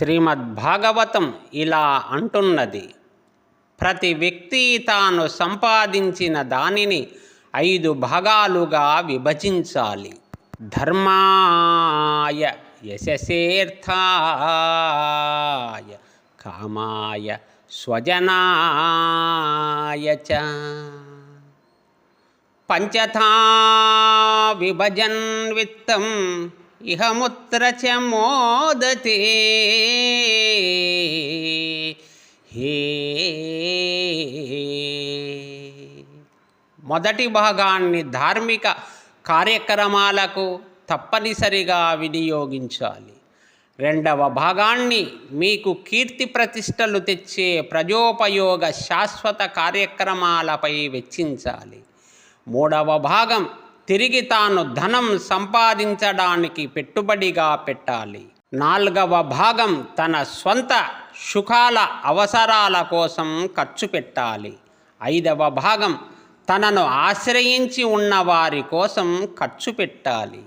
శ్రీమద్భాగవతం ఇలా అంటున్నది. ప్రతి వ్యక్తి తాను సంపాదించిన దానిని ఐదు భాగాలుగా విభజించాలి. ధర్మాయ యశసేర్థాయ కామాయ స్వజనాయ చ. పంచథా విభజన్ విత్తం ఇహముత్ర చ మోదతే. హే. మొదటి భాగాన్ని ధార్మిక కార్యక్రమాలకు తప్పనిసరిగా వినియోగించాలి. రెండవ భాగాన్ని మీకు కీర్తి ప్రతిష్టలు తెచ్చే ప్రజోపయోగ శాశ్వత కార్యక్రమాలపై వెచ్చించాలి. మూడవ భాగం తిరిగి తాను ధనం సంపాదించడానికి పెట్టుబడిగా పెట్టాలి. నాలుగవ భాగం తన స్వంత సుఖాల అవసరాల కోసం ఖర్చు పెట్టాలి. ఐదవ భాగం తనను ఆశ్రయించి ఉన్న వారి కోసం ఖర్చు పెట్టాలి.